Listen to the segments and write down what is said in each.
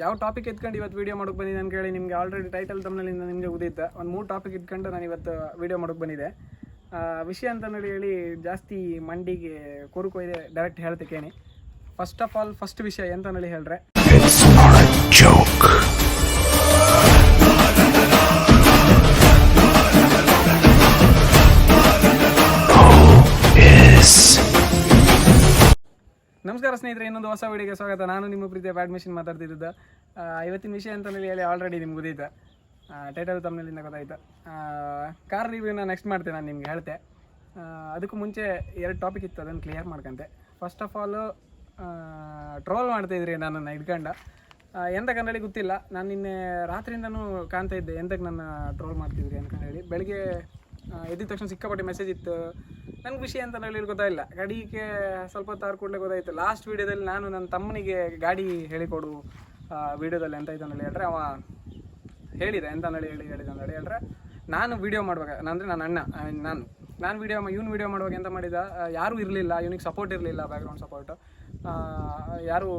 ಯಾವ ಟಾಪಿಕ್ ಎತ್ಕೊಂಡು ಇವತ್ತು ವೀಡಿಯೋ ಮಾಡೋಕೆ ಬಂದಿದೆ ಅಂತ ಹೇಳಿ ನಿಮಗೆ ಆಲ್ರೆಡಿ ಟೈಟಲ್ ತಮ್ಮಲ್ಲಿಂದ ನಿಮಗೆ ಉದಿತ್ತ ಒಂದು ಮೂರು ಟಾಪಿಕ್ ಇಟ್ಕೊಂಡು ನಾನು ಇವತ್ತು ವೀಡಿಯೋ ಮಾಡೋಕೆ ಬಂದಿದೆ. ವಿಷಯ ಅಂತ ಹೇಳಿ ಜಾಸ್ತಿ ಮಂಡಿಗೆ ಕುರುಕು ಡೈರೆಕ್ಟ್ ಹೇಳ್ತೇನೆ ಫಸ್ಟ್ ಆಫ್ ಆಲ್ ಫಸ್ಟ್ ವಿಷಯ ಎಂತ ಹೇಳಿ ಹೇಳ್ರೆ. ನಮಸ್ಕಾರ ಸ್ನೇಹಿತರೆ ಇನ್ನೊಂದು ಹೊಸ ವಿಡಿಯೋಗೆ ಸ್ವಾಗತ. ನಾನು ನಿಮ್ಮ ಪ್ರೀತಿಯ ಬ್ಯಾಡ್ಮಿಷನ್ ಮಾತಾಡ್ತಿದ್ದ ಇವತ್ತಿನ ವಿಷಯ ಅಂತ ಹೇಳಿ ಆಲ್ರೆಡಿ ನಿಮ್ಗೆ ಗೊತ್ತೈತೆ. ಟೈಟಲ್ ತಮ್ಮಲ್ಲಿಂದ ಗೊತ್ತಾಯ್ತು. ಕಾರ್ ರಿವ್ಯೂನ ನೆಕ್ಸ್ಟ್ ಮಾಡ್ತೇನೆ ನಾನು ನಿಮ್ಗೆ ಹೇಳ್ತೆ. ಅದಕ್ಕೂ ಮುಂಚೆ ಎರಡು ಟಾಪಿಕ್ ಇತ್ತು ಅದನ್ನು ಕ್ಲಿಯರ್ ಮಾಡ್ಕಂತೆ. ಫಸ್ಟ್ ಆಫ್ ಆಲು ಟ್ರೋಲ್ ಮಾಡ್ತಾಯಿದ್ರಿ ನನ್ನನ್ನು ಇಟ್ಕೊಂಡು ಆ, ಎಂತ ಕನ್ನಡಿ ಗೊತ್ತಿಲ್ಲ. ನಾನು ನಿನ್ನೆ ರಾತ್ರಿಯಿಂದನೂ ಕಾಣ್ತಾ ಇದ್ದೆ ಎಂತಕ್ಕೆ ನನ್ನ ಟ್ರೋಲ್ ಮಾಡ್ತಿದ್ರಿ ಅಂತ ಹೇಳಿ. ಬೆಳಿಗ್ಗೆ ಎದ್ದಿದ ತಕ್ಷಣ ಸಿಕ್ಕಾಪಟ್ಟೆ ಮೆಸೇಜ್ ಇತ್ತು. ನನಗೆ ವಿಷಯ ಅಂತ ಹೇಳಿ ಗೊತ್ತಾಯಿಲ್ಲ ಗಾಡಿಗೆ ಸ್ವಲ್ಪ ಹೊತ್ತು ಕೂಡಲೇ ಗೊತ್ತಾಯಿತು. ಲಾಸ್ಟ್ ವೀಡಿಯೋದಲ್ಲಿ ನಾನು ನನ್ನ ತಮ್ಮನಿಗೆ ಗಾಡಿ ಹೇಳಿಕೊಡು ವೀಡಿಯೋದಲ್ಲಿ ಎಂತ ಆಯ್ತು ಅಂತ ಹೇಳಿ ಹೇಳ್ರೆ ಅವ ಹೇಳಿದೆ ಎಂತ ಹೇಳಿ ಹೇಳಿ, ಹೇಳಿದ ಅಂತ ಹೇಳಿ ಹೇಳ್ರೆ ನಾನು ವೀಡಿಯೋ ಮಾಡ್ಬೇಕು ಅಂದರೆ ನನ್ನ ಅಣ್ಣ ಐ ನಾನು. ನಾನು ವೀಡಿಯೋ ಇವ್ನು ವೀಡಿಯೋ ಮಾಡುವಾಗ ಎಂತ ಮಾಡಿದ? ಯಾರೂ ಇರಲಿಲ್ಲ, ಇವನಿಗೆ ಸಪೋರ್ಟ್ ಇರಲಿಲ್ಲ ಬ್ಯಾಕ್ಗ್ರೌಂಡ್ ಸಪೋರ್ಟ್ ಯಾರು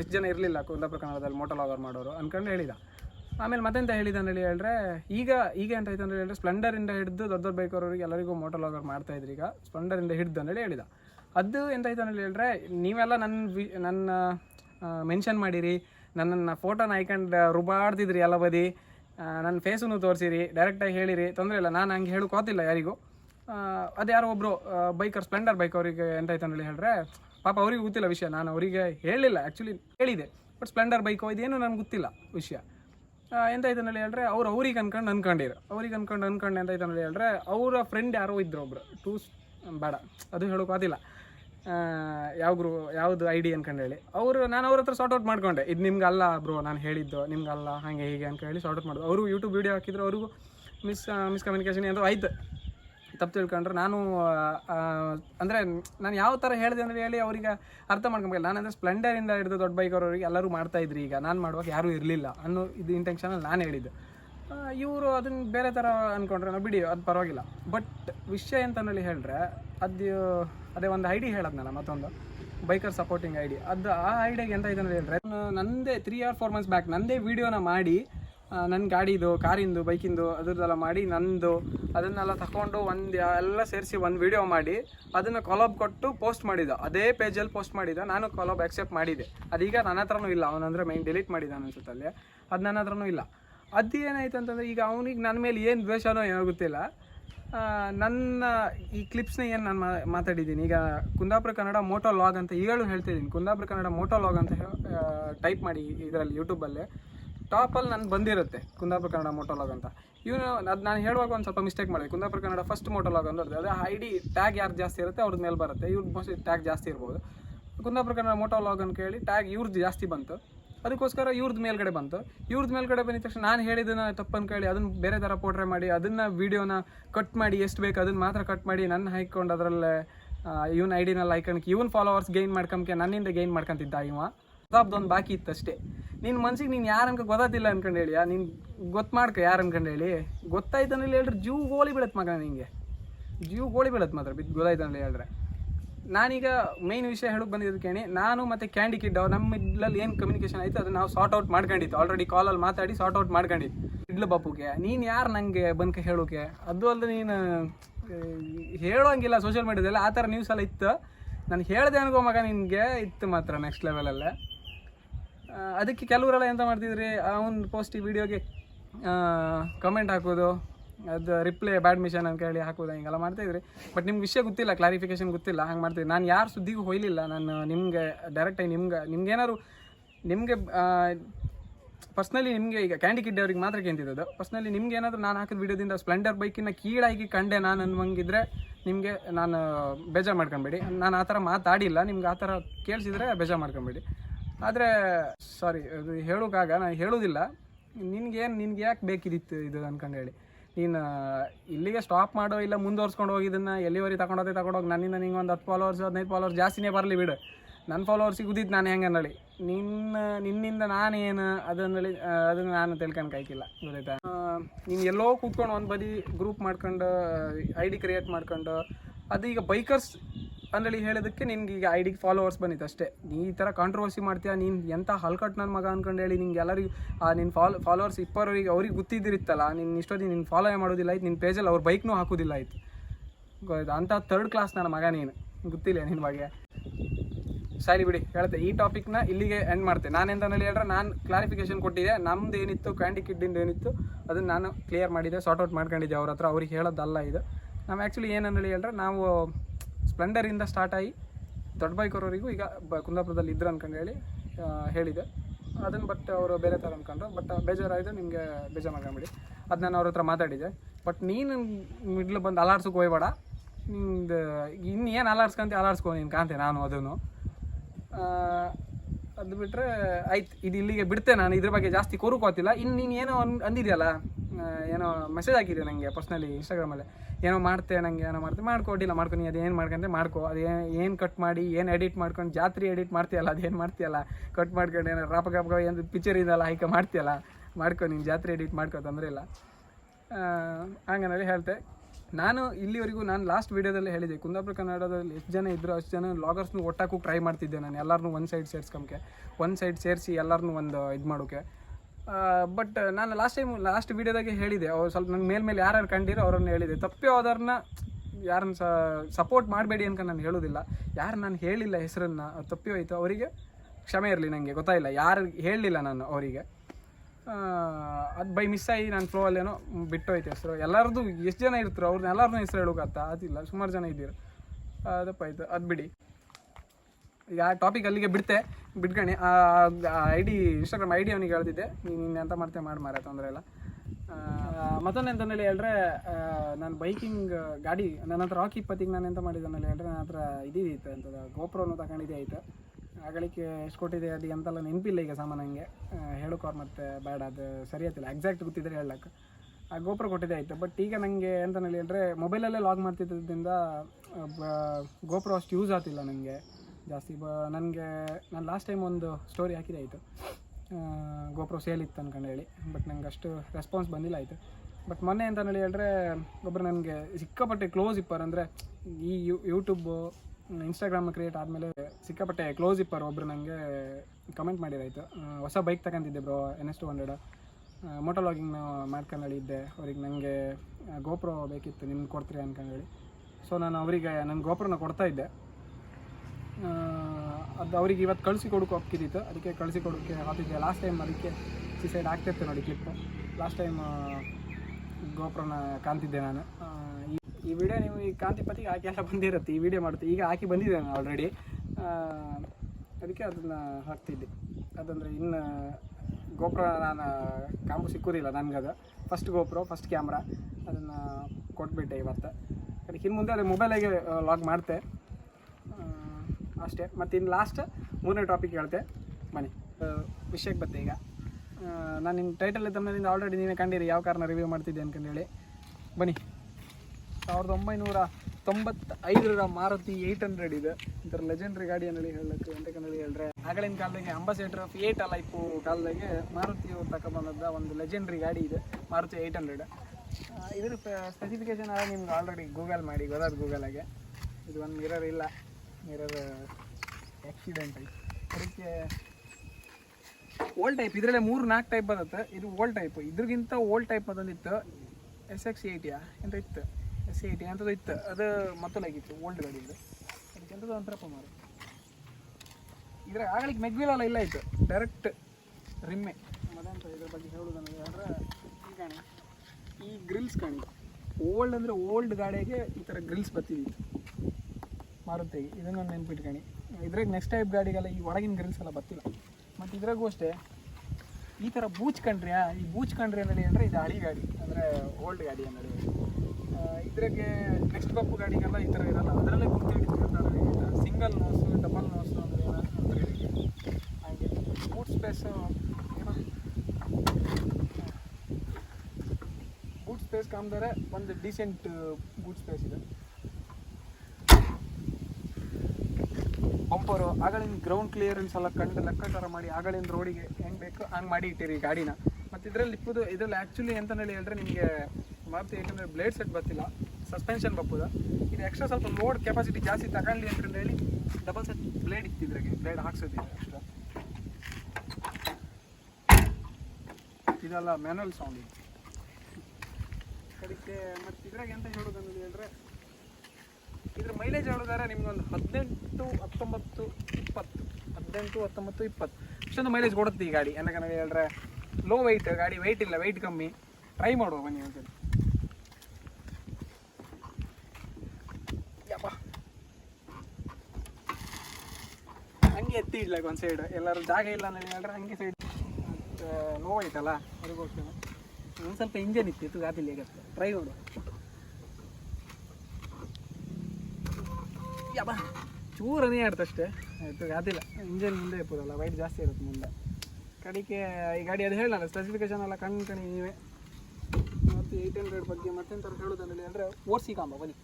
ಎಷ್ಟು ಜನ ಇರಲಿಲ್ಲ ಕುಂದಾಪುರ ಕನ್ನಡದಲ್ಲಿ ಮೋಟಲ್ ಲಾಗರ್ ಮಾಡೋರು ಅಂದ್ಕೊಂಡು ಹೇಳಿದ. ಆಮೇಲೆ ಮತ್ತೆಂತ ಹೇಳಿದ ಅಂತ ಹೇಳಿ ಹೇಳ್ರೆ ಈಗ ಈಗ ಎಂತ ಆಯ್ತು ಅಂತ ಹೇಳಿದ್ರೆ ಸ್ಪ್ಲೆಂಡರಿಂದ ಹಿಡಿದು ದೊಡ್ಡ ದೊಡ್ಡ ಅವರಿಗೆ ಎಲ್ಲರಿಗೂ ಮೋಟರ್ ಲಾಗರ್ ಮಾಡ್ತಾ ಇದ್ರಿ ಈಗ. ಸ್ಪ್ಲೆಂಡರಿಂದ ಹಿಡಿದು ಅಂತ ಹೇಳಿ ಹೇಳಿದ. ಅದು ಎಂತ ಆಯ್ತು ಅಂತ ಹೇಳಿದ್ರೆ, ನೀವೆಲ್ಲ ನನ್ನ ವಿ, ನನ್ನ ಮೆನ್ಷನ್ ಮಾಡಿರಿ, ನನ್ನನ್ನು ಫೋಟೋನ ಹಾಕೊಂಡು ರುಬಾಡ್ತಿದ್ರಿ ಎಲ್ಲ ಬದಿ. ನನ್ನ ಫೇಸನ್ನು ತೋರಿಸಿರಿ ಡೈರೆಕ್ಟಾಗಿ ಹೇಳಿರಿ, ತೊಂದರೆ ಇಲ್ಲ, ನಾನು ಹಂಗೆ ಹೇಳೋಕೋತಿಲ್ಲ ಯಾರಿಗೂ. ಅದು ಯಾರೋ ಒಬ್ಬರು ಬೈಕರ್ ಸ್ಪ್ಲೆಂಡರ್ ಬೈಕ್ ಅವರಿಗೆ ಎಂತಾಯ್ತು ಅಂತ ಹೇಳಿ ಹೇಳ್ರೆ ಪಾಪ ಅವ್ರಿಗೆ ಗೊತ್ತಿಲ್ಲ ವಿಷಯ, ನಾನು ಅವರಿಗೆ ಹೇಳಿಲ್ಲ ಆ್ಯಕ್ಚುಲಿ ಹೇಳಿದೆ. ಬಟ್ ಸ್ಪ್ಲೆಂಡರ್ ಬೈಕ್ ಇದೇನು ನನಗೆ ಗೊತ್ತಿಲ್ಲ ವಿಷಯ. ಆ, ಎಂತಾಯ್ತು ಅಂತ ಹೇಳಿ ಹೇಳ್ರೆ ಅವ್ರು ಅವ್ರಿಗೆ ಅನ್ಕೊಂಡು ಅನ್ಕೊಂಡಿರು ಅವ್ರಿಗೆ ಅನ್ಕೊಂಡು ಅನ್ಕೊಂಡು ಎಂತಾಯ್ತು ಅಂತ ಹೇಳಿ ಹೇಳ್ರೆ ಅವರ ಫ್ರೆಂಡ್ ಯಾರೋ ಇದ್ರು ಒಬ್ರು. ಟೂ ಬೇಡ ಅದು ಹೇಳೋಕ್ಕಾದಿಲ್ಲ ಯಾವ ಗ್ರೂ ಯಾವುದು ಐ ಡಿ ಅನ್ಕೊಂಡು ಹೇಳಿ. ಅವರು ನಾನು ಅವ್ರ ಹತ್ರ ಸಾರ್ಟ್ ಔಟ್ ಮಾಡ್ಕೊಂಡೆ. ಇದು ನಿಮ್ಗೆ ಅಲ್ಲ ಬ್ರೋ ನಾನು ಹೇಳಿದ್ದು ನಿಮ್ಗೆ ಅಲ್ಲ ಹಾಗೆ ಹೀಗೆ ಅಂತ ಹೇಳಿ ಸಾರ್ಟ್ ಔಟ್ ಮಾಡೋದು. ಅವರು ಯೂಟ್ಯೂಬ್ ವೀಡಿಯೋ ಹಾಕಿದ್ರು ಅವ್ರಿಗೂ ಮಿಸ್ ಮಿಸ್ಕಮ್ಯುನಿಕೇಷನ್ ಏನಾದರೂ ಆಯ್ತು. ತಪ್ಪು ತಿಳ್ಕೊಂಡ್ರೆ. ನಾನು ಅಂದರೆ ನಾನು ಯಾವ ಥರ ಹೇಳಿದೆ ಅಂದರೆ ಹೇಳಿ ಅವ್ರಿಗೆ ಅರ್ಥ ಮಾಡ್ಕೊಬೇಕಿಲ್ಲ. ನಾನು ಅಂದರೆ ಸ್ಪ್ಲೆಂಡರಿಂದ ಹಿಡಿದು ದೊಡ್ಡ ಬೈಕ್ ಅವರಿಗೆ ಎಲ್ಲರೂ ಮಾಡ್ತಾ ಇದ್ರಿ ಈಗ. ನಾನು ಮಾಡುವಾಗ ಯಾರೂ ಇರಲಿಲ್ಲ ಅನ್ನೋ ಇದು ಇಂಟೆನ್ಷನಲ್ಲಿ ನಾನು ಹೇಳಿದ್ದು. ಇವರು ಅದನ್ನ ಬೇರೆ ಥರ ಅಂದ್ಕೊಂಡ್ರೆ ನಾವು ಬಿಡಿ, ಅದು ಪರವಾಗಿಲ್ಲ. ಬಟ್ ವಿಷಯ ಅಂತನಲ್ಲಿ ಹೇಳಿದ್ರೆ ಅದು ಅದೇ ಒಂದು ಐಡಿ ಹೇಳದ್ನಲ್ಲ ಮತ್ತೊಂದು ಬೈಕರ್ ಸಪೋರ್ಟಿಂಗ್ ಐ ಡಿ ಅದು ಆ ಐಡಿಯಾಗೆ ಎಂತ ಇದೆ ಅಂತ ಹೇಳಿದ್ರೆ ನಂದೇ three or four months back ನಂದೇ ವೀಡಿಯೋನ ಮಾಡಿ ನನ್ನ ಗಾಡಿದು, ಕಾರಿಂದು, ಬೈಕಿಂದು, ಅದ್ರದ್ದೆಲ್ಲ ಮಾಡಿ, ನಂದು, ಅದನ್ನೆಲ್ಲ ತಗೊಂಡು ಒಂದು ಎಲ್ಲ ಸೇರಿಸಿ ಒಂದು ವಿಡಿಯೋ ಮಾಡಿ, ಅದನ್ನು ಕಾಲಬ್ ಕೊಟ್ಟು ಪೋಸ್ಟ್ ಮಾಡಿದ. ಅದೇ ಪೇಜಲ್ಲಿ ಪೋಸ್ಟ್ ಮಾಡಿದ. ನಾನು ಕಾಲಬ್ ಆಕ್ಸೆಪ್ಟ್ ಮಾಡಿದೆ. ಅದೀಗ ನನ್ನ ಹತ್ರನೂ ಇಲ್ಲ. ಅವನಂದ್ರೆ ಮೈನ್ ಡಿಲೀಟ್ ಮಾಡಿದ ಅನ್ಸುತ್ತಲ್ಲಿ ಅದು ನನ್ನ ಹತ್ರನೂ ಇಲ್ಲ. ಅದು ಏನಾಯ್ತು ಅಂತಂದರೆ ಈಗ ಅವನಿಗೆ ನನ್ನ ಮೇಲೆ ಏನು ದ್ವೇಷನೋ ಏನೋ ಗೊತ್ತಿಲ್ಲ. ನನ್ನ ಈ ಕ್ಲಿಪ್ಸ್ನ ಏನು ನಾನು ಮಾತಾಡಿದ್ದೀನಿ. ಈಗ ಕುಂದಾಪುರ ಕನ್ನಡ ಮೋಟೋ ಲಾಗ್ ಅಂತ ಈಗಲೂ ಹೇಳ್ತಿದ್ದೀನಿ ಕುಂದಾಪುರ ಕನ್ನಡ ಮೋಟೋ ಲಾಗ್ ಅಂತ ಟೈಪ್ ಮಾಡಿ ಇದರಲ್ಲಿ ಯೂಟ್ಯೂಬಲ್ಲೇ ಟಾಪಲ್ಲಿ ನಾನು ಬಂದಿರುತ್ತೆ ಕುಂದಾಪುರ ಕನ್ನಡ ಮೋಟೋಲಾಗ್ ಅಂತ. ಇವನು ಅದು ನಾನು ಹೇಳುವಾಗ ಒಂದು ಸ್ವಲ್ಪ ಮಿಸ್ಟೇಕ್ ಮಾಡಿದೆ. ಕುಂದಾಪುರ ಕನ್ನಡ ಫಸ್ಟ್ ಮೋಟೋಲಾಗ್ ಅಂತ ಅದೇ ಐ ಡಿ ಟ್ಯಾಗ್ ಯಾರು ಜಾಸ್ತಿ ಇರುತ್ತೆ ಅವ್ರದ್ದು ಮೇಲೆ ಬರುತ್ತೆ. ಇವ್ರ ಮೋಸ್ಟ್ಲಿ ಟ್ಯಾಗ್ ಜಾಸ್ತಿ ಇರ್ಬೋದು. ಕುಂದಾಪುರ ಕನ್ನಡ ಮೋಟೋಲಾಗ್ ಅಂತ ಕೇಳಿ ಟ್ಯಾಗ್ ಇವ್ರದ್ದು ಜಾಸ್ತಿ ಬಂತು. ಅದಕ್ಕೋಸ್ಕರ ಇವ್ರದ್ದು ಮೇಲ್ಗಡೆ ಬಂತು. ಇವ್ರದ್ದು ಮೇಲ್ಗಡೆ ಬಂದಿದ ತಕ್ಷಣ ನಾನು ಹೇಳಿದ್ದನ್ನು ತಪ್ಪನ್ನು ಕೇಳಿ ಅದನ್ನು ಬೇರೆ ಥರ ಪೋಟ್ರೆ ಮಾಡಿ, ಅದನ್ನು ವೀಡಿಯೋನ ಕಟ್ ಮಾಡಿ ಎಷ್ಟು ಬೇಕು ಅದನ್ನು ಮಾತ್ರ ಕಟ್ ಮಾಡಿ ನನ್ನ ಹಾಕ್ಕೊಂಡು ಅದರಲ್ಲೇ ಇವನ್ ಐಡಿನಲ್ಲಿ ಹಾಕೊಂಡು ಇವನ್ ಫಾಲೋವರ್ಸ್ ಗೈನ್ ಮಾಡ್ಕೊಂಕೆ ನನ್ನಿಂದ ಗೈನ್ ಮಾಡ್ಕೊಂತಿದ್ದ ಇವ. ಒಂದು ಬಾಕಿ ಇತ್ತು ಅಷ್ಟೇ ನಿನ್ನ ಮನ್ಸಿಗೆ ನೀನು ಯಾರು ಅನ್ಕೊ ಗೊತ್ತಾತಿಲ್ಲ ಅನ್ಕೊಂಡು ಹೇಳಿ ನೀನು ಗೊತ್ತು ಮಾಡ್ಕ ಯಾರು ಅನ್ಕೊಂಡು ಹೇಳಿ? ಗೊತ್ತಾಯ್ತಾನಲ್ಲಿ ಹೇಳ್ರಿ ಜೀವ ಗೋಳಿ ಬೀಳತ್ತೆ ಮಗ ನಿಂಗೆ. ಜೀವ ಗೋಳಿ ಬೀಳತ್ತೆ ಮಾತ್ರ ಬಿದ್ದು ಗೊತ್ತಾಯ್ತಾನಲ್ಲಿ ಹೇಳ್ರೆ ನಾನೀಗ ಮೇನ್ ವಿಷಯ ಹೇಳಕ್ ಬಂದಿದ್ದು ಕೇಳಿ, ನಾನು ಮತ್ತೆ ಕ್ಯಾಂಡಿ ಕಿಡ್ ಅವ್ರು ನಮ್ಮ ಇದ್ರಲ್ಲಿ ಏನು ಕಮ್ಯುನಿಕೇಶನ್ ಆಯ್ತು ಅದನ್ನ ನಾವು ಸಾರ್ಟ್ ಔಟ್ ಮಾಡ್ಕೊಂಡಿತ್ತು ಆಲ್ರೆಡಿ ಕಾಲಲ್ಲಿ ಮಾತಾಡಿ ಸಾರ್ಟ್ ಔಟ್ ಮಾಡ್ಕೊಂಡಿದ್ದು. ಇಡ್ಲು ಬಾಪುಗೆ, ನೀನು ಯಾರು ನನಗೆ ಬಂದ್ಕೆ ಹೇಳೋಕೆ? ಅದು ಅಲ್ಲದೆ ನೀನು ಹೇಳೋಂಗಿಲ್ಲ ಸೋಷಿಯಲ್ ಮೀಡಿಯಾದಲ್ಲಿ ಆ ಥರ ನ್ಯೂಸ್ ಎಲ್ಲ ಇತ್ತು. ನಾನು ಹೇಳಿದೆ ಅನ್ಕೋ ಮಗ ನಿನಗೆ, ಇತ್ತು ಮಾತ್ರ ನೆಕ್ಸ್ಟ್ ಲೆವೆಲಲ್ಲೇ ಅದಕ್ಕೆ ಕೆಲವರೆಲ್ಲ ಎಂತ ಮಾಡ್ತಿದ್ರಿ? ಅವನ ಪೋಸ್ಟ್ ವಿಡಿಯೋಗೆ ಕಮೆಂಟ್ ಹಾಕೋದು ಅದು ರಿಪ್ಲೈ ಬ್ಯಾಡ್ ಮಿಷನ್ ಅಂತ ಹೇಳಿ ಹಾಕೋದು ಹಿಂಗೆಲ್ಲ ಮಾಡ್ತಾಯಿದ್ರಿ ಬಟ್ ನಿಮ್ಗೆ ವಿಷಯ ಗೊತ್ತಿಲ್ಲ ಕ್ಲಾರಿಫಿಕೇಶನ್ ಗೊತ್ತಿಲ್ಲ, ಹಂಗೆ ಮಾಡ್ತೀವಿ ನಾನು ಯಾರು ಸುದ್ದಿಗೂ ಹೋಯ್ಲಿಲ್ಲ, ನಾನು ನಿಮಗೆ ಡೈರೆಕ್ಟಾಗಿ ನಿಮ್ಗೆ ನಿಮ್ಗೇನಾದ್ರು ನಿಮಗೆ ಪರ್ಸ್ನಲಿ ನಿಮಗೆ ಈಗ ಕ್ಯಾಂಡಿ ಕಿಡ್ ಅವ್ರಿಗೆ ಮಾತ್ರ ಕೇಂತಿದ್ದು ಪರ್ಸ್ನಲಿ ನಿಮ್ಗೆ ಏನಾದರೂ ನಾನು ಹಾಕಿದ ವಿಡಿಯೋದಿಂದ ಸ್ಪ್ಲೆಂಡರ್ ಬೈಕಿನ ಕೀಳಾಗಿ ಕಂಡೆ ನಾನು ಅನ್ನುವಂಗಿದ್ರೆ ನಿಮಗೆ ನಾನು ಬೇಜಾರು ಮಾಡ್ಕೊಬೇಡಿ. ನಾನು ಆ ಥರ ಮಾತಾಡಿಲ್ಲ, ನಿಮ್ಗೆ ಆ ಥರ ಕೇಳಿಸಿದ್ರೆ ಬೇಜಾರು ಮಾಡ್ಕೊಬೇಡಿ. ಆದರೆ ಸಾರಿ ಅದು ಹೇಳೋಕ್ಕಾಗ ನಾನು ಹೇಳೋದಿಲ್ಲ. ನಿನಗೇನು ನಿನ್ಗೆ ಯಾಕೆ ಬೇಕಿದಿತ್ತು ಇದು ಅನ್ಕೊಂಡು ಹೇಳಿ. ನೀನು ಇಲ್ಲಿಗೆ ಸ್ಟಾಪ್ ಮಾಡೋ ಇಲ್ಲ ಮುಂದುವರ್ಸ್ಕೊಂಡು ಹೋಗಿದ್ದನ್ನ ಎಲ್ಲಿವರೆಗೆ ತಗೊಂಡೋದೆ ತಗೊಂಡೋಗಿ ನನ್ನಿಂದ ನಿಂಗೆ ಒಂದು ಹತ್ತು ಫಾಲೋವರ್ಸ್ ಹದಿನೈದು ಫಾಲೋವರ್ಸ್ ಜಾಸ್ತಿನೇ ಬರಲಿ ಬಿಡು. ನನ್ನ ಫಾಲೋವರ್ಸಿಗೆ ಉದಿದ್ದು ನಾನು ಹೆಂಗೆ ಅನ್ನಳಿ ನಿನ್ನ, ನಿನ್ನಿಂದ ನಾನೇನು ಅದನ್ನಲ್ಲಿ ಅದನ್ನು ನಾನು ತಿಳ್ಕೊಂಡು ಕಾಯ್ಕಿಲ್ಲ ಗೊತ್ತಾಯ್ತಾ? ನೀನು ಎಲ್ಲೋ ಕೂತ್ಕೊಂಡು ಒಂದು ಬದಿ ಗ್ರೂಪ್ ಮಾಡ್ಕೊಂಡು ಐ ಡಿ ಕ್ರಿಯೇಟ್ ಮಾಡ್ಕೊಂಡು, ಅದು ಈಗ ಬೈಕರ್ಸ್ ಅಂದೇಳಿ ಹೇಳೋದಕ್ಕೆ ನಿನ್ಗೆ ಈಗ ಐಡಿಗೆ ಫಾಲೋವರ್ಸ್ ಬಂದಿತ್ತು ಅಷ್ಟೇ. ನೀ ಈ ಥರ ಕಾಂಟ್ರವರ್ಸಿ ಮಾಡ್ತೀಯ? ನೀನು ಎಂಥ ಹಲ್ಕಟ್ ನನ್ನ ಮಗ ಅನ್ಕೊಂಡು ಹೇಳಿ ನಿಂಗೆ ಎಲ್ಲರಿಗೂ ನಿನ್ನ ಫಾಲೋ ಫಾಲೋವರ್ಸ್ ಇಪ್ಪರವರಿಗೆ ಅವ್ರಿಗೆ ಗೊತ್ತಿದ್ದಿರುತ್ತಲ್ಲ ನಿನ್ನ ಇಷ್ಟೊತ್ತಿಗೆ ನಿನ್ನ ಫಾಲೋ ಮಾಡೋದಿಲ್ಲ ಆಯ್ತು ನಿನ್ನ ಪೇಜಲ್ಲಿ ಅವ್ರ ಬೈಕ್ನೂ ಹಾಕೋದಿಲ್ಲ ಆಯ್ತು. ಗೊತ್ತಾಯ್ತು ಅಂಥ ತರ್ಡ್ ಕ್ಲಾಸ್ ನನ್ನ ಮಗ ನೀನು. ಗೊತ್ತಿಲ್ಲ ನಿನ್ನ ಬಗ್ಗೆ. ಸರಿ ಬಿಡಿ, ಹೇಳ್ತೆ. ಈ ಟಾಪಿಕ್ನ ಇಲ್ಲಿಗೆ ಎಂಡ್ ಮಾಡ್ತೇನೆ ನಾನು ಎಂತನಲ್ಲಿ ಹೇಳಿದ್ರೆ ನಾನು ಕ್ಲಾರಿಫಿಕೇಶನ್ ಕೊಟ್ಟಿದ್ದೆ. ನಮ್ದು ಏನಿತ್ತು ಕ್ಯಾಂಡಿ ಕಿಡ್ಡಿಂದ ಏನಿತ್ತು, ಅದನ್ನು ನಾನು ಕ್ಲಿಯರ್ ಮಾಡಿದ್ದೆ ಸಾರ್ಟ್ ಔಟ್ ಮಾಡ್ಕೊಂಡಿದ್ದೆ ಅವ್ರ ಹತ್ರ. ಅವ್ರಿಗೆ ಹೇಳೋದಲ್ಲ ಇದು. ನಾವು ಆ್ಯಕ್ಚುಲಿ ಏನಂದೇಳಿ ಹೇಳಿದ್ರೆ ನಾವು ಸ್ಪ್ಲೆಂಡರಿಂದ ಸ್ಟಾರ್ಟ್ ಆಗಿ ದೊಡ್ಡ ಬೈಕ್ ಅವರವರಿಗೂ ಈಗ ಬ ಕುಂದಾಪುರದಲ್ಲಿ ಇದ್ರು ಅನ್ಕೊಂಡು ಹೇಳಿ ಹೇಳಿದೆ. ಅದನ್ನು ಬಟ್ ಅವರು ಬೇರೆ ಥರ ಅಂದ್ಕೊಂಡ್ರು ಬಟ್ ಬೇಜಾರಾಯಿತು, ನಿಮಗೆ ಬೇಜಾರು ಮಾಡ್ಕೊಂಬಿಡಿ ಅದು ನಾನು ಅವ್ರ ಹತ್ರ ಮಾತಾಡಿದೆ. ಬಟ್ ನೀನು ಮಿಡ್ಲ್ ಬಂದು ಅಲಾಡ್ಸೋಕೆ ಹೋಗ್ಬೇಡ. ನಿಂದು ಇನ್ನು ಏನು ಅಲಾಡ್ಸ್ಕೊಂತ ಅಲಾಡ್ಸ್ಕೊ ನೀನು ಕಾಂತೆ ನಾನು ಅದನ್ನು. ಅದು ಬಿಟ್ಟರೆ ಆಯ್ತು, ಇದು ಇಲ್ಲಿಗೆ ಬಿಡ್ತೆ ನಾನು. ಇದ್ರ ಬಗ್ಗೆ ಜಾಸ್ತಿ ಕೋರುಕೋತಿಲ್ಲ ಇನ್ನು ನೀನು ಏನೋ ಅನ್ ಅಂದಿದೆಯಲ್ಲ? ಏನೋ ಮೆಸೇಜ್ ಹಾಕಿದೆ ನನಗೆ ಪರ್ಸ್ನಲಿ ಇನ್ಸ್ಟಾಗ್ರಾಮಲ್ಲಿ ಏನೋ ಮಾಡ್ತೆ ನನಗೆ ಏನೋ ಮಾಡ್ತೆ ಮಾಡ್ಕೊಟ್ಟಿಲ್ಲ ಮಾಡ್ಕೊ, ನೀ ಅದೇನು ಮಾಡ್ಕೊಂಡೆ ಮಾಡ್ಕೊ. ಅದು ಏನು ಕಟ್ ಮಾಡಿ, ಏನು ಎಡಿಟ್ ಮಾಡ್ಕೊಂಡು, ಜಾತ್ರೆ ಎಡಿಟ್ ಮಾಡ್ತೀಯಲ್ಲ, ಅದೇನು ಮಾಡ್ತೀಯಲ್ಲ? ಕಟ್ ಮಾಡ್ಕೊಂಡು ಏನೋ ರಾಪ ಗಾಪ ಏನು ಪಿಕ್ಚರ್ ಇದೆಲ್ಲ ಹೈಕ ಮಾಡ್ತೀಯಲ್ಲ? ಮಾಡ್ಕೊ, ನೀನು ಜಾತ್ರೆ ಎಡಿಟ್ ಮಾಡ್ಕೊ, ತೊಂದರೆ ಇಲ್ಲ. ಹಂಗನಲ್ಲಿ ಹೇಳ್ತೆ. ನಾನು ಇಲ್ಲಿವರೆಗೂ ನಾನು ಲಾಸ್ಟ್ ವೀಡಿಯೋದಲ್ಲಿ ಹೇಳಿದೆ, ಕುಂದಾಪುರ ಕನ್ನಡದಲ್ಲಿ ಎಷ್ಟು ಜನ ಇದ್ದರು ಅಷ್ಟು ಜನ ಲಾಗರ್ಸ್ನು ಒಟ್ಟಾಕೂ ಟ್ರೈ ಮಾಡ್ತಿದ್ದೆ ನಾನು. ಎಲ್ಲರನ್ನೂ ಒಂದು ಸೈಡ್ ಸೇರ್ಸ್ಕೊಂಕೆ ಒಂದು ಸೈಡ್ ಸೇರಿಸಿ ಎಲ್ಲರನ್ನೂ ಒಂದು ಇದು ಮಾಡೋಕೆ. ಬಟ್ ನಾನು ಲಾಸ್ಟ್ ಟೈಮ್ ಲಾಸ್ಟ್ ವೀಡಿಯೋದಾಗೆ ಹೇಳಿದೆ. ಅವ್ರು ಸ್ವಲ್ಪ ನನ್ನ ಮೇಲ್ಮೇಲೆ ಯಾರ್ಯಾರು ಕಂಡಿರೋ ಅವ್ರನ್ನ ಹೇಳಿದೆ. ತಪ್ಪಿ ಹೋದವ್ರನ್ನ ಯಾರನ್ನ ಸಪೋರ್ಟ್ ಮಾಡಬೇಡಿ ಅಂತ ನಾನು ಹೇಳೋದಿಲ್ಲ. ಯಾರು ನಾನು ಹೇಳಿಲ್ಲ ಹೆಸರನ್ನು ತಪ್ಪಿ ಹೋಯ್ತು. ಅವರಿಗೆ ಕ್ಷಮೆ ಇರಲಿ ನನಗೆ ಗೊತ್ತಾಯಿಲ್ಲ. ಯಾರು ಹೇಳಲಿಲ್ಲ ನಾನು ಅವರಿಗೆ. ಅದು ಬೈ ಮಿಸ್ ಆಗಿ ನಾನು ಫ್ಲೋ ಅಲ್ಲೇನೋ ಬಿಟ್ಟೋಯ್ತು ಹೆಸರು. ಎಲ್ಲರದು ಎಷ್ಟು ಜನ ಇರ್ತಾರೆ ಅವ್ರನ್ನ ಎಲ್ಲರನ್ನೂ ಹೆಸರು ಹೇಳೋಕತ್ತ ಅದಿಲ್ಲ, ಸುಮಾರು ಜನ ಇದ್ದೀರ. ಅದಪ್ಪ ಆಯಿತು ಅದು ಬಿಡಿ. ಈಗ ಆ ಟಾಪಿಕ್ ಅಲ್ಲಿಗೆ ಬಿಡ್ತೆ, ಬಿಟ್ಕಣಿ. I D Instagram I D ಅವನಿಗೆ ಹೇಳ್ತಿದ್ದೆ. ನೀನು ಎಂತ ಮಾಡ್ತೆ, ಮಾಡಿ ಮಾರ, ತೊಂದರೆ ಇಲ್ಲ. ಮತ್ತೊಂದು ಎಂತನಲ್ಲಿ ಹೇಳಿದ್ರೆ ನಾನು ಬೈಕಿಂಗ್ ಗಾಡಿ, ನನ್ನ ಹತ್ರ ರಾಕಿ ಇಪ್ಪತ್ತಿಗೆ ನಾನು ಎಂತ ಮಾಡಿದ್ದೆ ಅಂದೇಳಿ ಹೇಳಿದ್ರೆ, ನನ್ನ ಹತ್ರ ಇದಿತ್ತು ಅಂತದ ಗೋಪ್ರೋನು ತಗೊಂಡಿದ್ದೆ ಆಯಿತು. ಆಗಳಿಗೆ ಎಷ್ಟು ಕೊಟ್ಟಿದೆ, ಅದು ಎಂತೆಲ್ಲ ನೆನಪಿಲ್ಲ ಈಗ ಸಾಮಾನು ಹಂಗೆ. ಹೇಳೋಕೋರ್ ಮತ್ತೆ ಬೇಡ, ಅದು ಸರಿ ಆಯ್ತಿಲ್ಲ. ಎಕ್ಸಾಕ್ಟ್ ಗೊತ್ತಿದ್ರೆ ಹೇಳಕ್ಕೆ ಆ ಗೋಪ್ರ ಕೊಟ್ಟಿದ್ದೆ ಆಯಿತು ಬಟ್ ಈಗ ನನಗೆ ಎಂತನಲ್ಲಿ ಹೇಳಿದ್ರೆ ಮೊಬೈಲಲ್ಲೇ ಲಾಗ್ ಮಾಡ್ತಿದ್ದರಿಂದ ಗೋಪ್ರೋ ಅಷ್ಟು ಯೂಸ್ ಆಗ್ತಿಲ್ಲ ನನಗೆ ಜಾಸ್ತಿ ಬ, ನನಗೆ, ನಾನು ಲಾಸ್ಟ್ ಟೈಮ್ ಒಂದು ಸ್ಟೋರಿ ಹಾಕಿದೆ ಆಯಿತು. ಗೋಪ್ರೋ ಸೇಲ್ ಇತ್ತು ಅನ್ಕೊಂಡು ಹೇಳಿ. ಬಟ್ ನಂಗೆ ಅಷ್ಟು ರೆಸ್ಪಾನ್ಸ್ ಬಂದಿಲ್ಲ ಆಯಿತು. ಬಟ್ ಮೊನ್ನೆ ಅಂತ ಹೇಳಿ ಹೇಳಿದ್ರೆ ಒಬ್ಬರು ನನಗೆ ಸಿಕ್ಕಾಪಟ್ಟೆ ಕ್ಲೋಸ್ ಇಪ್ಪರ್ ಅಂದರೆ, ಈ ಯೂ ಯೂಟ್ಯೂಬು ಇನ್ಸ್ಟಾಗ್ರಾಮ್ ಕ್ರಿಯೇಟ್ ಆದಮೇಲೆ ಸಿಕ್ಕಾಪಟ್ಟೆ ಕ್ಲೋಸ್ ಇಪ್ಪರ್ ಒಬ್ಬರು ನನಗೆ ಕಮೆಂಟ್ ಮಾಡಿರಾಯಿತು ಹೊಸ ಬೈಕ್ ತಗೊಂಡಿದ್ದೆ bro N S two hundred moto logging ಮಾಡ್ಕೊಂಡು ಇದ್ದೆ ಅವ್ರಿಗೆ ನನಗೆ ಗೋಪ್ರೋ ಬೇಕಿತ್ತು, ನಿಮ್ಗೆ ಕೊಡ್ತೀರಿ ಅನ್ಕೊಂಡು ಹೇಳಿ. ಸೊ ನಾನು ಅವರಿಗೆ ನನ್ನ ಗೋಪ್ರೋನ ಕೊಡ್ತಾ ಇದ್ದೆ. ಅದು ಅವ್ರಿಗೆ ಇವತ್ತು ಕಳಿಸಿ ಕೊಡೋಕೆ ಹೋಗ್ತಿದ್ದಿತ್ತು ಅದಕ್ಕೆ ಕಳಿಸಿ ಕೊಡೋಕ್ಕೆ ಹಾಕಿದ್ದೆ. ಲಾಸ್ಟ್ ಟೈಮ್ ಅದಕ್ಕೆ ಸಿಸೈಡ್ ಆಗ್ತಿತ್ತು ನೋಡಿ ಕ್ಲಿಪ್ ಲಾಸ್ಟ್ ಟೈಮ್ ಗೋಪುರನ ಕಾಣ್ತಿದ್ದೆ ನಾನು. ಈ ವಿಡಿಯೋ ನೀವು ಈ ಕಾಂತಿ ಪತಿಗೆ ಹಾಕಿ ಎಲ್ಲ ಬಂದಿರುತ್ತೆ. ಈ ವಿಡಿಯೋ ಮಾಡುತ್ತೆ. ಈಗ ಹಾಕಿ ಬಂದಿದ್ದೆ ನಾನು ಆಲ್ರೆಡಿ ಅದಕ್ಕೆ ಅದನ್ನು ಹಾಕ್ತಿದ್ದೆ. ಅದಂದರೆ ಇನ್ನು ಗೋಪುರ ನಾನು ಕಾಂಬು ಸಿಕ್ಕೋದಿಲ್ಲ ನನಗದು ಫಸ್ಟ್ ಗೋಪ್ರೋ ಫಸ್ಟ್ ಕ್ಯಾಮ್ರಾ ಅದನ್ನು ಕೊಟ್ಬಿಟ್ಟೆ ಇವತ್ತು. ಅದಕ್ಕೆ ಇನ್ನು ಮುಂದೆ ಅದೇ ಮೊಬೈಲಾಗೆ ಲಾಗ್ ಮಾಡ್ತೆ. ಅಷ್ಟೇ. ಮತ್ತು ಇನ್ನು ಲಾಸ್ಟ್ ಮೂರನೇ ಟಾಪಿಕ್ ಹೇಳ್ತೆ. ಬನ್ನಿ. ವಿಷಯಕ್ಕೆ ಬತ್ತೆ ಈಗ. ನಾನು ನಿಮ್ಮ ಟೈಟಲ್ ತಮ್ಮದಿಂದ ಆಲ್ರೆಡಿ ನೀವೇ ಕಂಡಿರಿ ಯಾವ ಕಾರ್ನ ರಿವ್ಯೂ ಮಾಡ್ತಿದ್ದೆ ಹೇಳಿ. ಬನ್ನಿ. ಸಾವಿರದ ಒಂಬೈನೂರ ತೊಂಬತ್ತೈದರ ಮಾರುತಿ ಏಯ್ಟ್ ಹಂಡ್ರೆಡ್ ಇದೆ. ಇದರ ಲೆಜೆಂಡ್ರಿ ಗಾಡಿ ಅನ್ನಲಿ ಹೇಳಕ್ಕೆ ಎಂತಕ್ಕಂದೇಳಿ ಹೇಳಿದ್ರೆ ಆಗಲಿನ ಕಾಲದಾಗೆ ಅಂಬಾಸೆಡರ್ ಆಫ್ ಏಟ್ ಅಲ್ಲ ಇಪ್ಪು ಕಾಲದಾಗೆ ಮಾರುತಿ ಅವ್ರು ಒಂದು ಲೆಜೆಂಡ್ರಿ ಗಾಡಿ ಇದೆ, ಮಾರುತಿ ಏಯ್ಟ್ ಹಂಡ್ರೆಡ್ ಇದ್ರ ಸ್ಪೆಸಿಫಿಕೇಶನ್ ಆಗ ನಿಮ್ಗೆ ಆಲ್ರೆಡಿ ಗೂಗಲ್ ಮಾಡಿ, ಗೊತ್ತಾದ ಗೂಗಲಾಗೆ ಇದು ಒಂದು ಮಿರರ್ ಇಲ್ಲ. ಮಿರರ್ ಆಕ್ಸಿಡೆಂಟ್ ಆಯ್ತು. ಅದಕ್ಕೆ ಓಲ್ಡ್ ಟೈಪ್ ಇದರಲ್ಲೇ ಮೂರು ನಾಲ್ಕು ಟೈಪ್ ಬರುತ್ತೆ. ಇದು ಓಲ್ಡ್ ಟೈಪ್ ಇದ್ರಗಿಂತ ಓಲ್ಡ್ ಟೈಪ್ ಅದೊಂದಿತ್ತು ಎಸ್ ಎಕ್ಸ್ ಏಯ್ಟಿಯಾ ಎಂತ ಇತ್ತು? ಎಸ್ ಏಯ್ಟಿ ಅಂಥದ್ದು ಇತ್ತು. ಅದು ಮೊದಲಾಗಿತ್ತು ಓಲ್ಡ್ ಗಾಡಿ ಇದು ಅದಕ್ಕೆ ಎಂಥದ್ದು ಒಂಥರಪ್ಪ ಮಾರು ಇದ್ರ ಆಗಲಿಕ್ಕೆ ಮೆಗ್ವಿಲೆಲ್ಲ ಇಲ್ಲ ಇತ್ತು ಡೈರೆಕ್ಟ್ ರಿಮ್ಮೆ ಮದಂತ ಇದ್ರ ಬಗ್ಗೆ ಹೇಳೋದಂದ್ರೆ ಅಂದರೆ ಈ ಕಾಣಿ ಈ ಗ್ರಿಲ್ಸ್ ಕಾಣಿ ಓಲ್ಡ್ ಅಂದರೆ ಓಲ್ಡ್ ಗಾಡಿಗೆ ಈ ಥರ ಗ್ರಿಲ್ಸ್ ಬರ್ತಿದ್ದಿತ್ತು ಮಾರುತ್ತೆ ಇದನ್ನು ನೆನ್ಪಿಟ್ಕೊಳ್ಳಿ ಇದ್ರಾಗ ನೆಕ್ಸ್ಟ್ ಟೈಪ್ ಗಾಡಿಗೆಲ್ಲ ಈ ಒಳಗಿನ ಗ್ರಿಲ್ಸ್ ಎಲ್ಲ ಬರ್ತಿಲ್ಲ. ಮತ್ತು ಇದ್ರಾಗೂ ಅಷ್ಟೇ, ಈ ಥರ ಬೂಚ್ ಕಂಡ್ರಿಯಾ? ಈ ಬೂಚ್ ಕಂಡ್ರಿ ಅನ್ನೋದು ಅಂದರೆ ಇದು ಹಳಿ ಗಾಡಿ, ಅಂದರೆ ಓಲ್ಡ್ ಗಾಡಿ ಅನ್ನೋದು ಇದ್ರಾಗೆ ನೆಕ್ಸ್ಟ್ ಬಪ್ಪು ಗಾಡಿಗೆಲ್ಲ ಈ ಥರ ಇರಲ್ಲ. ಅದರಲ್ಲೇ ಗುರ್ತಿಡ್ತಿರ್ತಾರೆ ಸಿಂಗಲ್ ನೋಸು ಡಬಲ್ ನೋಸು ಅಂದರೆ ಹಾಗೆ ಬೂಟ್ ಸ್ಪೇಸು ಏನೋ. ಬೂಟ್ ಸ್ಪೇಸ್ ಕಾಮ್ದಾರೆ ಒಂದು ಡೀಸೆಂಟ್ ಬೂಟ್ ಸ್ಪೇಸ್ ಇದೆ. ಬಂಪರು ಆಗಳಿಂದ ಗ್ರೌಂಡ್ ಕ್ಲಿಯರೆನ್ಸ್ ಎಲ್ಲ ಕಂಡು ಲೆಕ್ಕಾಚಾರ ಮಾಡಿ ಆಗಳಿಂದ ರೋಡಿಗೆ ಹೆಂಗೆ ಬೇಕು ಹಂಗೆ ಮಾಡಿ ಇಟ್ಟಿರಿ ಗಾಡಿನ. ಮತ್ತು ಇದರಲ್ಲಿ ಇಪ್ಪದು, ಇದರಲ್ಲಿ ಆ್ಯಕ್ಚುಲಿ ಎಂತ ಹೇಳಿದ್ರೆ ನಿಮಗೆ ಮಾರುತಿ ಏಕೆಂದರೆ ಬ್ಲೇಡ್ ಸೆಟ್ ಬರ್ತಿಲ್ಲ ಸಸ್ಪೆನ್ಷನ್ ಬಪ್ಪುದ ಇದು ಎಕ್ಸ್ಟ್ರಾ ಸ್ವಲ್ಪ ಲೋಡ್ ಕೆಪಾಸಿಟಿ ಜಾಸ್ತಿ ತಗೊಳ್ಳಿ ಅಂತ ಹೇಳಿ ಡಬಲ್ ಸೆಟ್ ಬ್ಲೇಡ್ ಇತ್ತಿದ್ರೆ ಬ್ಲೇಡ್ ಹಾಕ್ಸೋದಿಲ್ಲ ಎಕ್ಸ್ಟ್ರಾ ಇದೆಲ್ಲ ಮ್ಯಾನುವಲ್ ಸೌಂಡ್ ಅದಕ್ಕೆ ಮತ್ತೆ ಇದ್ರಾಗ ಎಂತ ಹೇಳೋದಂದ್ರೆ ಹೇಳಿದ್ರೆ ಇದ್ರ ಮೈಲೇಜ್ ಹೇಳೋದಾದ್ರೆ ನಿಮ್ಗೊಂದು ಹದಿನೆಂಟು, ಹತ್ತೊಂಬತ್ತು, ಇಪ್ಪತ್ತು. ಹದಿನೆಂಟು, ಹತ್ತೊಂಬತ್ತು, ಇಪ್ಪತ್ತು. ಇಷ್ಟೊಂದು ಮೈಲೇಜ್ ಕೊಡುತ್ತೆ ಈ ಗಾಡಿ. ಏನಕ್ಕೆ ಹೇಳಿದ್ರೆ ಲೋ ವೆಯ್ಟ್ ಗಾಡಿ ವೆಯ್ಟ್ ಇಲ್ಲ ವೆಯ್ಟ್ ಕಮ್ಮಿ. ಟ್ರೈ ಮಾಡುವ ಬನ್ನಿ ಯಪ್ಪ. ಹಂಗೆ ಎತ್ತಿ ಇಲ್ಲ ಒಂದು ಸೈಡ್ ಎಲ್ಲರೂ ಜಾಗ ಇಲ್ಲ ಅಂತ ಹೇಳಿದ್ರೆ ಹಂಗೆ ಸೈಡ್ ಲೋ ಐತಲ್ಲ ಅದಕ್ಕೋಸ್ಕರ ಒಂದು ಸ್ವಲ್ಪ ಇಂಜನ್ ಇತ್ತು ಗಾದಿಲಿ ಆಗತ್ತೆ ಟ್ರೈ ಮಾಡು ಯಪ್ಪ ಚೂರನೇ ಆಡ್ತಷ್ಟೇ. ಆಯ್ತು ಅದಿಲ್ಲ. ಇಂಜಿನ್ ಮುಂದೆ ಇರ್ಬೋದಲ್ಲ ವೈಟ್ ಜಾಸ್ತಿ ಇರುತ್ತೆ ಮುಂದೆ. ಕಡಿಕೆ ಈ ಗಾಡಿ ಅದು ಹೇಳಲ್ಲ ಸ್ಪೆಸಿಫಿಕೇಶನ್ ಎಲ್ಲ ಕಣ್ಕಣಿ ನೀವೇ. ಮತ್ತು ಏಯ್ಟ್ ಹಂಡ್ರೆಡ್ ಬಗ್ಗೆ ಮತ್ತೆಂಥರ ಹೇಳೋದಂದ್ರೆ ಅಂದರೆ ಓರ್ಸಿ ಕಾಂಬ ಬನ್ನಿ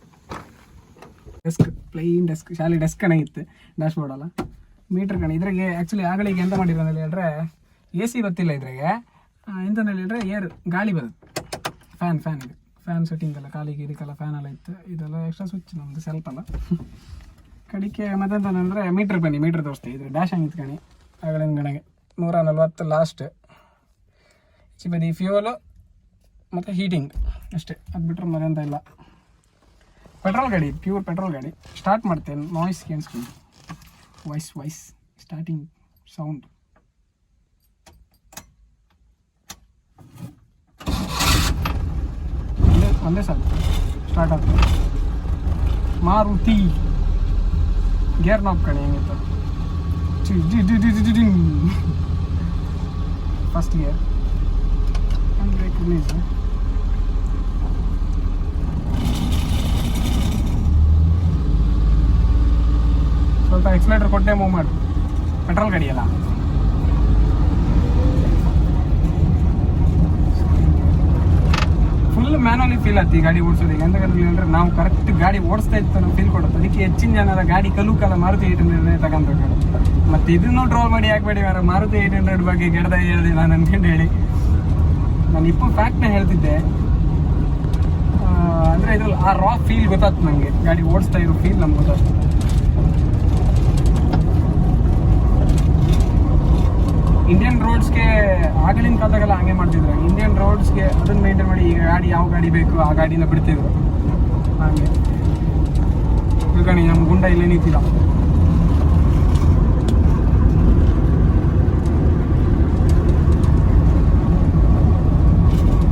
ಡೆಸ್ಕ್ ಪ್ಲೈನ್ ಡೆಸ್ಕ್ ಶಾಲೆ ಡೆಸ್ಕ್ ಕಣ ಇತ್ತು ಡ್ಯಾಶ್ ಬೋರ್ಡ್ ಅಲ್ಲ. ಮೀಟರ್ ಕಣ. ಇದ್ರಾಗೆ ಆ್ಯಕ್ಚುಲಿ ಆಗಳಿಗೆ ಎಂತ ಮಾಡಿರೋ ಅಂತ ಹೇಳಿದ್ರೆ ಎ ಸಿ ಗೊತ್ತಿಲ್ಲ ಇದ್ರಾಗೆ. ಆ, ಎಂತ ಹೇಳಿದ್ರೆ ಏರ್ ಗಾಳಿ ಬರುತ್ತೆ. ಫ್ಯಾನ್ ಫ್ಯಾನ್ ಇದು. ಫ್ಯಾನ್ ಸೆಟ್ಟಿಂಗ್ ಎಲ್ಲ ಕಾಲಿಗೆ ಇದಕ್ಕೆಲ್ಲ ಫ್ಯಾನ್ ಎಲ್ಲ ಇತ್ತು. ಇದೆಲ್ಲ ಎಕ್ಸ್ಟ್ರಾ ಸ್ವಿಚ್ ನಮ್ಮದು ಸೆಲ್ಪ್ ಅಲ್ಲ. ಕಡಿಕೆ ಮತ್ತೆಂತಂದ್ರೆ ಮೀಟ್ರ್ ಬನ್ನಿ ಮೀಟ್ರ್ ತೋರಿಸ್ತೀವಿ. ಇದ್ರೆ ಡ್ಯಾಶ್ ಹಂಗೆ ಕಣಿ. ಆಗಳಿನ ಗಣಗೆ ನೂರ ನಲ್ವತ್ತು ಲಾಸ್ಟ್ ಬದಿ ಫ್ಯೂಯಲು ಮತ್ತು ಹೀಟಿಂಗ್ ಅಷ್ಟೇ. ಅದು ಬಿಟ್ಟರೆ ಮತ್ತೆಂತ ಇಲ್ಲ. ಪೆಟ್ರೋಲ್ ಗಾಡಿ ಪ್ಯೂರ್ ಪೆಟ್ರೋಲ್ ಗಾಡಿ. ಸ್ಟಾರ್ಟ್ ಮಾಡ್ತೇನೆ. ನಾಯ್ಸ್ ಕೇಳಿಸ್ಕೊಂಡು ವಾಯ್ಸ್ ವಾಯ್ಸ್ ಸ್ಟಾರ್ಟಿಂಗ್ ಸೌಂಡ್ ಒಂದೇ ಒಂದೇ ಸಾಲ ಸ್ಟಾರ್ಟ್ ಆಗ್ತದೆ ಮಾರುತಿ ಗೇರ್ ನಾಬ್ ಕಣೆ ಹೆಂಗಿತ್ತು ಫಸ್ಟ್ ಗೇರ್ ಬ್ರೇಕ್ ರಿಲೀಸ್ ಸ್ವಲ್ಪ ಎಕ್ಸ್ಲೇಟರ್ ಕೊಟ್ಟೆ ಮೂವ್ ಮಾಡು ಪೆಟ್ರೋಲ್ ಗಾಡಿ ಅಲ್ಲ ಫುಲ್ ಮ್ಯಾನುವಲಿ ಫೀಲ್ ಆಯ್ತು ಈ ಗಾಡಿ ಓಡಿಸೋದಿಗೆ ಅಂತ ಹೇಳಿದ್ರೆ ನಾವು ಕರೆಕ್ಟ್ ಗಾಡಿ ಓಡಿಸ್ತಾ ಇತ್ತು ಅನ್ನೋ ಫೀಲ್ ಕೊಡುತ್ತೆ. ಅದಕ್ಕೆ ಹೆಚ್ಚಿನ ಜನರ ಗಾಡಿ ಕಲುಕಲ್ಲ ಮಾರುತಿ ಏಟ್ ಹಂಡ್ರೆಡ್ ತಗೊಂಡ್ರು ಮತ್ತೆ ಇದನ್ನು ಟ್ರೋಲ್ ಮಾಡಿ ಹಾಕ್ಬೇಡಿ ಯಾರು ಮಾರುತಿ ಏಟ್ ಹಂಡ್ರೆಡ್ ಬಗ್ಗೆ ಗೆಡ್ದ ಹೇಳಿದೆ ನಾನು ಅನ್ಕೊಂಡು ಹೇಳಿ. ನಾನು ಇಪ್ಪ ಫ್ಯಾಕ್ಟ್ನ ಹೇಳ್ತಿದ್ದೆ. ಅಂದರೆ ಅಂದ್ರೆ ಇದು ಆ ರಾ ಫೀಲ್ ಗೊತ್ತಾಯ್ತು ನನಗೆ ಗಾಡಿ ಓಡಿಸ್ತಾ ಇರೋ ಫೀಲ್ ನಮ್ಗೆ ಗೊತ್ತಾಯ್ತು. ಇಂಡಿಯನ್ ರೋಡ್ಸ್ಗೆ ಆಗಲಿನ ಕಾಲದಾಗೆಲ್ಲ ಹಂಗೆ ಮಾಡ್ತಿದ್ರು. ರೋಡ್ಸ್ಗೆ ಅದನ್ನ ಮೇಂಟೈನ್ ಮಾಡಿ, ಈಗ ಗಾಡಿ ಯಾವ ಗಾಡಿ ಬೇಕು ಆ ಗಾಡಿನ ಬಿಡ್ತೀವಿ ಹಾಗೆ. ಕಣಿ ನಮ್ಮ ಗುಂಡ ಇಲ್ಲೇ ನಿಂತಿಲ್ಲ.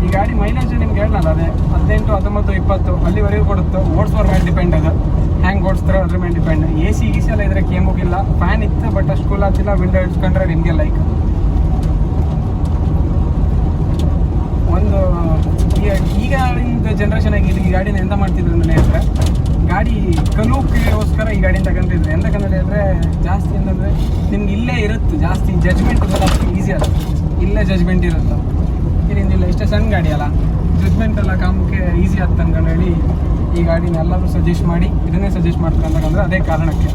ಈ ಗಾಡಿ ಮೈಲೇಜ್ ನಿಮ್ಗೆ ಹೇಳಲ್ಲ, ಅದೇ ಹದಿನೆಂಟು, ಹತ್ತೊಂಬತ್ತು, ಇಪ್ಪತ್ತು ಅಲ್ಲಿವರೆಗೂ ಕೊಡುತ್ತೆ. ಓಡಿಸೋರ್ ಮೇಲೆ ಡಿಪೆಂಡ್ ಅದು. ಹ್ಯಾಂಗ್ ಓಡಿಸ್ತಾರೆ ಅದ್ರ ಮೇಲೆ ಡಿಪೆಂಡ್ ಎ ಸಿ ಗಿ ಸಿ ಎಲ್ಲ ಇದ್ರೆ ಕೇಮೋಗಿಲ್ಲ. ಫ್ಯಾನ್ ಇತ್ತು ಬಟ್ ಅಷ್ಟು ಕೂಲ್ ಆಗ್ತಿಲ್ಲ. ವಿಂಡೋ ಇಟ್ಕೊಂಡ್ರೆ ನಿಮಗೆ ಲೈಕ್ ಒಂದು, ಈಗ ಈಗ ಜನ್ರೇಷನ್ ಆಗಿ ಈ ಗಾಡಿನ ಎಂತ ಮಾಡ್ತಿದ್ರು ಮನೆ ಹತ್ರ ಗಾಡಿ ಕಲೂಕಿಗೋಸ್ಕರ ಈ ಗಾಡಿನ ತಗೊಂಡಿದ್ರು. ಕನ್ನಡ ಹೇಳಿದ್ರೆ ಜಾಸ್ತಿ ಅಂತಂದ್ರೆ ನಿಮ್ಗೆ ಇಲ್ಲೇ ಇರುತ್ತೆ, ಜಾಸ್ತಿ ಜಜ್ಮೆಂಟ್ ಈಸಿ ಅಲ್ಲ. ಇಲ್ಲೇ ಜಜ್ಮೆಂಟ್ ಇರುತ್ತೆ. ಏನೇನಿಲ್ಲ ಇಷ್ಟೇ ಸಣ್ಣ ಗಾಡಿ ಅಲ್ಲ. ಜಜ್ಮೆಂಟ್ ಎಲ್ಲ ಕಾಮಕ್ಕೆ ಈಸಿ ಆಗ್ತಂದ್ಕೊಂಡು ಹೇಳಿ ಈ ಗಾಡಿನ ಎಲ್ಲರೂ ಸಜೆಸ್ಟ್ ಮಾಡಿ, ಇದನ್ನೇ ಸಜೆಸ್ಟ್ ಮಾಡ್ತಾರೆ ಅದೇ ಕಾರಣಕ್ಕೆ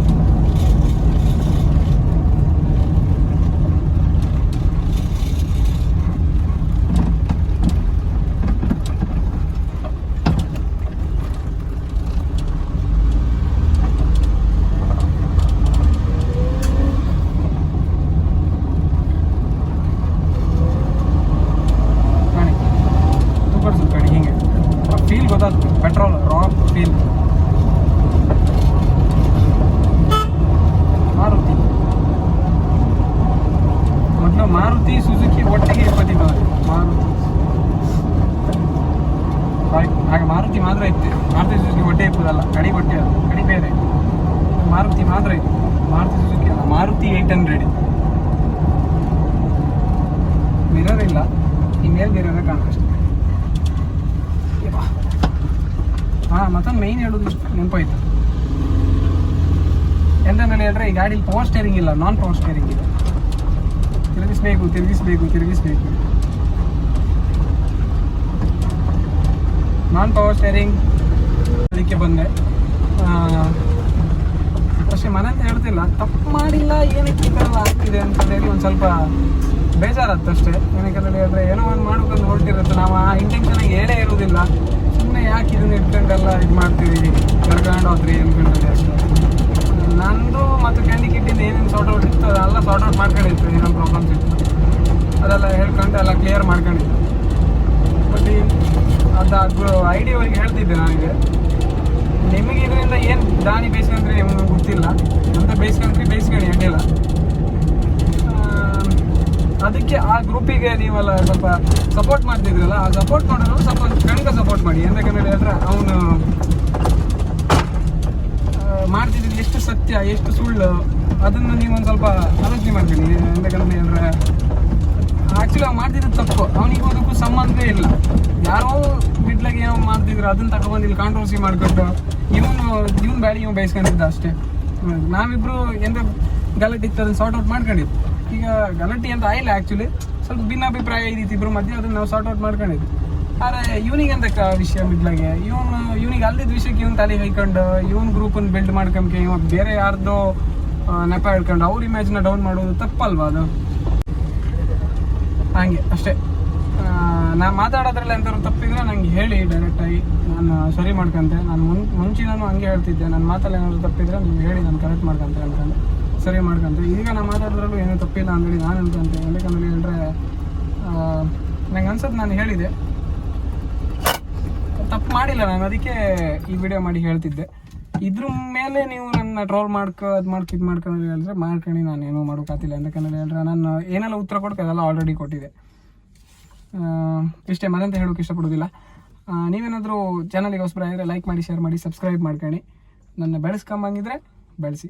ಕಾಣಿ ತೂಕಡಿಸು ಕಣಿ ಹಿಂಗೆ ಫೀಲ್ ಗೊತ್ತಾಗ್ತು ಪೆಟ್ರೋಲ್ ರಾ ಫೀಲ್ ಮಾರುತಿ ಮೊದಲು ಮಾರುತಿ ಸುಜುಕಿ ಒಟ್ಟಿಗೆ ಇಪ್ಪತ್ತಿದ್ದವರು ಮಾರುತಿ ಆಯ್ತು ಆಗ ಮಾರುತಿ ಮಾತ್ರ ಇತ್ತು ಮಾರುತಿ ಸುಜುಕಿ ಒಟ್ಟೆ ಇಪ್ಪದಲ್ಲ ಕಡಿ ಒಟ್ಟೆ ಅದು. ಕಡಿ ಬೇರೆ. ಮಾರುತಿ ಮಾತ್ರ ಇದು ಮಾರುತಿ ಸುಜುಕಿ ಅಲ್ಲ. ಮಾರುತಿ ಏಯ್ಟ್ ಹಂಡ್ರೆಡ್ ಮಿರರ್ ಇಲ್ಲ. ಇನ್ನೇನು ಮಿರರ್ ಕಾಣುತ್ತಷ್ಟೇ ಹಾಂ, ಮತ್ತೊಂದು ಮೈನ್ ಹೇಳೋದು ನೆನಪಾಯ್ತು. ಎಂತಂದ್ರೆ ಹೇಳಿದ್ರೆ ಈ ಗಾಡೀಲಿ ಪವರ್ ಸ್ಟೇರಿಂಗ್ ಇಲ್ಲ. ನಾನ್ ಪವರ್ ಸ್ಟೇರಿಂಗ್ ಇದೆ. ತಿರುಗಿಸ್ಬೇಕು ತಿರುಗಿಸ್ಬೇಕು ತಿರುಗಿಸ್ಬೇಕು. ನಾನ್ ಪವರ್ ಸ್ಟೇರಿಂಗ್ ಅದಕ್ಕೆ ಬಂದೆ. ಅಷ್ಟೇ ಮನೆ ಅಂತ ಹೇಳ್ತಿಲ್ಲ. ತಪ್ಪು ಮಾಡಿಲ್ಲ, ಏನಕ್ಕೆ ಈ ಥರ ಆಗ್ತಿದೆ ಅಂತ ಹೇಳಿ ಒಂದು ಸ್ವಲ್ಪ ಬೇಜಾರತ್ತು ಅಷ್ಟೇ. ಏನಕ್ಕೆ ಹೇಳಿದ್ರೆ ಏನೋ ಒಂದು ಮಾಡ್ಕೊಂಡು ಹೊರಟಿರುತ್ತೆ. ನಾವು ಆ ಇಂಟೆನ್ಷನಾಗಿ ಹೇಳೇ ಇರುವುದಿಲ್ಲ. ಸುಮ್ಮನೆ ಯಾಕೆ ಇದನ್ನು ಇಟ್ಕೊಂಡೆಲ್ಲ ಇದು ಮಾಡ್ತೀವಿ ಕರ್ಕೊಂಡು ಹೋದ್ರಿ ಅನ್ಕೊಂಡ್ರೆ ಅಷ್ಟೇ. ನಂದು ಮತ್ತು ಕ್ಯಾಂಡಿ ಕಿಟ್ಟಿಂದ ಏನೇನು ಸಾರ್ಟ್ ಔಟ್ ಇತ್ತು ಅದೆಲ್ಲ ಸಾರ್ಟ್ ಔಟ್ ಮಾಡ್ಕೊಂಡಿತ್ತು ಏನೋ ಪ್ರಾಬ್ಲಮ್ಸ್ ಇತ್ತು ಅದೆಲ್ಲ ಹೇಳ್ಕೊಂಡು ಎಲ್ಲ ಕ್ಲಿಯರ್ ಮಾಡ್ಕೊಂಡಿತ್ತು ಬಟ್ ಅದು ಐಡಿಯಾ ಅವ್ರಿಗೆ ಹೇಳ್ತಿದ್ದೆ ನನಗೆ ನಿಮಗೆ ಇದರಿಂದ ಏನು ದಾನಿ ಬೇಯಿಸ್ಕೊಂಡ್ರೆ ನಿಮಗೆ ಗೊತ್ತಿಲ್ಲ. ಅಂತ ಬೇಯಿಸ್ಕೊಂಡ್ರೆ ಬೇಯಿಸ್ಕೊಳ್ಳಿ ಅಡ್ಡಿಲ್ಲ ಅದಕ್ಕೆ ಆ ಗ್ರೂಪಿಗೆ ನೀವೆಲ್ಲ ಸ್ವಲ್ಪ ಸಪೋರ್ಟ್ ಮಾಡ್ತಿದ್ರಲ್ಲ, ಆ ಸಪೋರ್ಟ್ ಮಾಡೋದು ಸ್ವಲ್ಪ ಕಣ್ಕ ಸಪೋರ್ಟ್ ಮಾಡಿ. ಎಂತಕ್ಕಂದ್ರೆ ಹೇಳಿದ್ರೆ ಅವನು ಮಾಡ್ತಿದ್ದು ಎಷ್ಟು ಸತ್ಯ, ಎಷ್ಟು ಸುಳ್ಳು, ಅದನ್ನು ನೀವು ಒಂದು ಸ್ವಲ್ಪ ಆಲೋಚನೆ ಮಾಡ್ತೀನಿ. ಎಂತಕ್ಕಂದ್ರೆ ಹೇಳಿದ್ರೆ ಆಕ್ಚುಲಿ ಅವ್ನು ಮಾಡ್ತಿದ್ದ ತಪ್ಪು. ಅವನಿಗೆ ಅದಕ್ಕೂ ಸಂಬಂಧವೇ ಇಲ್ಲ. ಯಾರೋ ಬಿಡ್ಲಾಗ ಏನೋ ಮಾಡ್ತಿದ್ರು, ಅದನ್ನ ತಗೊಬಂದು ಇಲ್ಲಿ ಕಾಂಟ್ರವರ್ಸಿ ಮಾಡ್ಕೊಂಡು ಇವನು, ಇವನ್ ಬ್ಯಾಡಿ ಇವ್ ಬಯಸ್ಕೊಂಡಿದ್ದ ಅಷ್ಟೇ. ನಾವಿಬ್ರು ಎಂತ ಗಲಾಟೆ ಇತ್ತು, ಅದನ್ನ ಸಾರ್ಟ್ ಔಟ್ ಮಾಡ್ಕೊಂಡಿದ್ದು. ಈಗ ಗಲಾಟೆ ಅಂತ ಆಯಿಲ್ಲ ಆ್ಯಕ್ಚುಲಿ ಸ್ವಲ್ಪ ಭಿನ್ನಾಭಿಪ್ರಾಯ ಇದ್ದಿತ್ತು ಇಬ್ರು ಮಧ್ಯೆ, ಅದನ್ನ ನಾವು ಸಾರ್ಟ್ ಔಟ್ ಮಾಡ್ಕೊಂಡಿದ್ವಿ ಆದರೆ ಇವನಿಗೆ ಎಂತ ವಿಷಯ ಬಿಡ್ಲಾಗೆ ಇವನು, ಇವನಿಗೆ ಅಲ್ಲಿದ್ದ ವಿಷಯಕ್ಕೆ ಇವನ್ ತಲೆ ಹೈಕೊಂಡು, ಇವನ್ ಗ್ರೂಪನ್ನು ಬಿಲ್ಡ್ ಮಾಡ್ಕೊಂಬಕೆ ಇವ ಬೇರೆ ಯಾರ್ದೋ ನೆಪ ಹಿಡ್ಕೊಂಡು ಅವ್ರ ಇಮೇಜ್ನ ಡೌನ್ ಮಾಡೋದು ತಪ್ಪಲ್ವಾ ಅದು? ಹಾಗೆ, ಅಷ್ಟೇ. ನಾನು ಮಾತಾಡೋದ್ರಲ್ಲಿ ಎಂತಾದ್ರು ತಪ್ಪಿದ್ರೆ ನಂಗೆ ಹೇಳಿ ಡೈರೆಕ್ಟಾಗಿ ನಾನು ಸರಿ ಮಾಡ್ಕೊಂತೆ. ನಾನು ಮುನ್ ಮುಂಚಿನೂ ಹಂಗೆ ಹೇಳ್ತಿದ್ದೆ. ನನ್ನ ಮಾತಲ್ಲಿ ಏನಾದ್ರು ತಪ್ಪಿದ್ರೆ ನೀವು ಹೇಳಿ, ನಾನು ಕರೆಕ್ಟ್ ಮಾಡ್ಕೊಂತೆ ಅನ್ಕೊಂಡು ಸರಿ ಮಾಡ್ಕೊಂತೆ. ಈಗ ನಾ ಮಾತಾಡೋದ್ರಲ್ಲೂ ಏನೂ ತಪ್ಪಿಲ್ಲ ಅಂದೇಳಿ ನಾನು ಅನ್ಕೊಂತೆ ಯಾಕಂದ್ರೆ ಹೇಳಿದ್ರೆ ನಂಗೆ ಅನ್ಸೋದು ನಾನು ಹೇಳಿದೆ ತಪ್ಪು ಮಾಡಿಲ್ಲ ನಾನು, ಅದಕ್ಕೆ ಈ ವಿಡಿಯೋ ಮಾಡಿ ಹೇಳ್ತಿದ್ದೆ. ಇದ್ರ ಮೇಲೆ ನೀವು ನನ್ನ ಟ್ರೋಲ್ ಮಾಡ್ಕೊ, ಅದು ಮಾಡ್ಕೊ, ಇದು ಮಾಡ್ಕೊಂಡು ಹೇಳಿದ್ರೆ ಮಾಡ್ಕೊಂಡು ನಾನು ಏನೂ ಮಾಡೋಕ್ಕಾತಿಲ್ಲ ಯಾಕಂದ್ರೆ ಹೇಳಿದ್ರೆ ನಾನು ಏನೆಲ್ಲ ಉತ್ತರ ಕೊಡ್ಕೊ ಅದೆಲ್ಲ ಆಲ್ರೆಡಿ ಕೊಟ್ಟಿದೆ. ಇಷ್ಟೇ ಮನೆ ಅಂತ ಹೇಳೋಕೆ ಇಷ್ಟಪಡೋದಿಲ್ಲ. ನೀವೇನಾದರೂ ಚಾನಲ್ಗೆ ಹೊಸಬರ ಆದರೆ ಲೈಕ್ ಮಾಡಿ ಶೇರ್ ಮಾಡಿ ಸಬ್ಸ್ಕ್ರೈಬ್ ಮಾಡ್ಕೊಳ್ಳಿ ನನ್ನ ಬೆಳೆಸ್ಕೊಂಬಂಗಿದ್ರೆ ಬೆಳೆಸಿ.